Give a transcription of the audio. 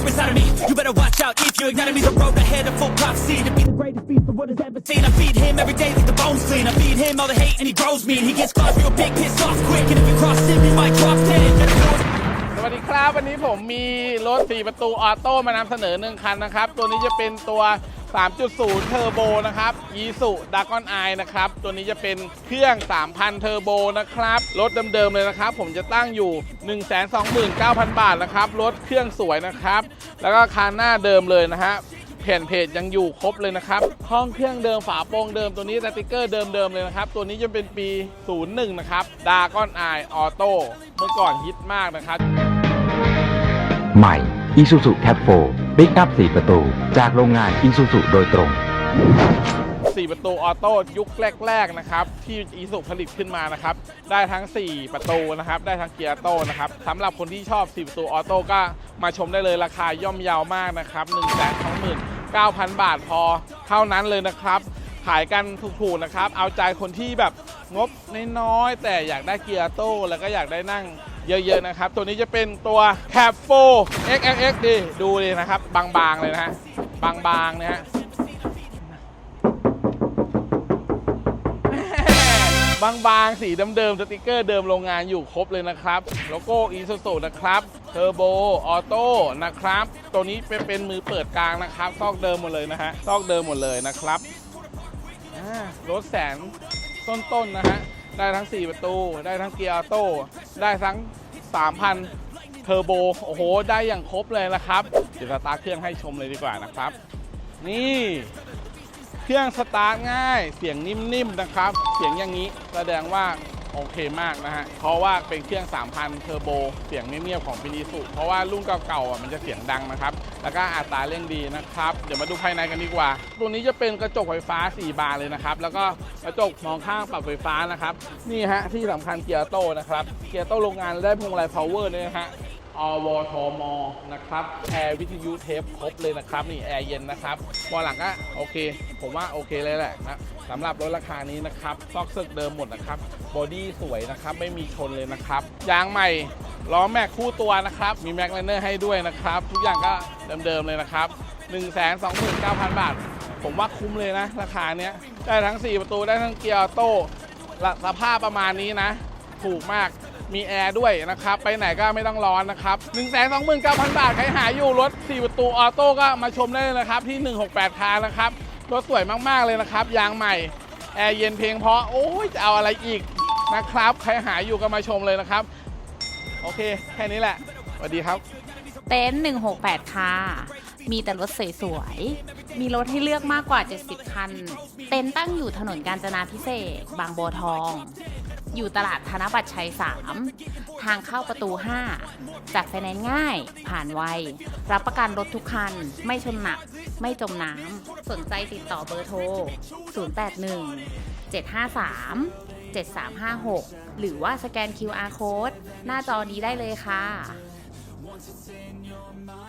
inside of me. You better watch out if you ignite me. The road ahead of full prophecy to be the greatest beast the world has ever seen. I feed him every day like the bones clean. I feed him all the hate and he grows me. And he gets claws real big, pissed off quick. And if you cross him, you might drop dead. Better know สวัสดีครับวันนี้ผมมีรถ 4 ประตูออโต้มานำเสนอหนึ่งคันนะครับ ตัวนี้จะเป็นตัว 3.0 เทอร์โบนะครับยีสุดากอนไอนะครับ ตัวนี้จะเป็นเครื่อง 3,000 เทอร์โบนะครับ รถเดิมๆเลยนะครับ ผมจะตั้งอยู่ 129,000 บาทนะครับ รถเครื่องสวยนะครับ แล้วก็คันหน้าเดิมเลยนะฮะแผ่นเพจยังอยู่ครบเลยนะครับห้องเครื่องเดิมฝาโปรงเดิมตัวนี้สติกเกอร์เดิมๆเลยนะครับ ตัวนี้จะเป็นปี 01 นะครับดากอนไอออโต้เมื่อก่อนฮิตมากนะครับ ใหม่ Isuzu Cat 4ปิกอัพ4ประตู จากโรงงาน Isuzu โดยตรง 4 ประตูออโต้ยุคแรกๆนะครับ ที่อีสุผลิตขึ้นมานะครับ ได้ทั้ง 4 ประตูนะครับ ได้ทั้งเกียร์ออโต้นะครับสำหรับคนที่ชอบ 4 ประตูออโต้ก็มาชมได้เลยราคาย่อมเยาวมากนะครับ1 2 9 0 0 0 บาทพอเท่านั้นเลยนะครับ ขายกันถูกๆนะครับ เอาใจคนที่แบบงบน้อยๆแต่อยากได้เกียร์ออโต้แล้วก็อยากได้นั่ง เยอะๆนะครับ ตัวนี้จะเป็นตัว Cab 4 XLX ดีดูเลยนะครับ บางๆเลยนะฮะบางๆนะฮะบางๆ สีเดิมๆสติกเกอร์เดิมโรงงานอยู่ครบเลยนะครับ โลโก้อีซูซูนะครับเทอร์โบออโต้นะครับ ตัวนี้เป็นเป็นมือเปิดกลางนะครับ ซอกเดิมหมดเลยนะฮะซอกเดิมหมดเลยนะครับรถแสนต้นๆนะฮะได้ทั้ง 4 ประตู ได้ทั้งเกียร์ออโต้ ได้ทั้ง 3,000 เทอร์โบ โอ้โห ได้อย่างครบเลยนะครับเดี๋ยวสตาร์ทเครื่องให้ชมเลยดีกว่านะครับ นี่ เครื่องสตาร์ทง่าย เสียงนิ่มๆนะครับ เสียงอย่างนี้แสดงว่า โอเคมากนะฮะ เพราะว่าเป็นเครื่อง 3,000 เทอร์โบ เสียงเงียบๆของฟินิสุเพราะว่ารุ่นเก่าๆอะมันจะเสียงดังนะครับ แล้วก็อัตราเร่งดีนะครับ เดี๋ยวมาดูภายในกันดีกว่า ตัวนี้จะเป็นกระจกไฟฟ้า 4 บานเลยนะครับ แล้วก็กระจกมองข้างปรับไฟฟ้านะครับ นี่ฮะที่สำคัญเกียร์โต้นะครับ เกียร์โต้โรงงานได้พวงมาลัยพาวเวอร์ด้วยนะฮะอวทมนะครับแอร์วิทยุเทปครบเลยนะครับนี่แอร์เย็นนะครับวอลหลังก็โอเค ผมว่าโอเคเลยแหละนะสำหรับรถราคานี้นะครับซอกเซึกเดิมหมดนะครับ บอดี้สวยนะครับ ไม่มีชนเลยนะครับ ยางใหม่ล้อแม็กคู่ตัวนะครับ มีแม็กไลเนอร์ให้ด้วยนะครับ ทุกอย่างก็เดิมๆเลยนะครับ 1 2 9 0 0 0 บาท ผมว่าคุ้มเลยนะ ราคาเนี้ย ได้ทั้ง 4 ประตูได้ทั้งเกียร์ออโต้สภาพประมาณนี้นะ ถูกมากมีแอร์ด้วยนะครับ ไปไหนก็ไม่ต้องร้อนนะครับ 1 2 9 0 0 0 บาท ใครหาอยู่รถ 4 ประตูออโต้ก็มาชมได้เลยนะครับ ที่ 168 คานะครับ รถสวยมากๆเลยนะครับ ยางใหม่ แอร์เย็นเพลงเพราะ โอ้ยจะเอาอะไรอีก นะครับ ใครหาอยู่ก็มาชมเลยนะครับ โอเค แค่นี้แหละสวัสดีครับ เต็นท์168 ค่ะ มีแต่รถสวยๆ มีรถให้เลือกมากกว่า 70 คัน เต็นท์ตั้งอยู่ถนนกาญจนาพิเศษกบางบัวทอง อยู่ตลาดธนบัตรชัย 3 ทางเข้าประตู 5 จัดไฟแนนซ์ง่าย ผ่านไว รับประกันรถทุกคัน ไม่ชนหนัก ไม่จมน้ำ สนใจติดต่อเบอร์โทร 081 753 7356 หรือว่าสแกน QR code หน้าจอนี้ได้เลยค่ะ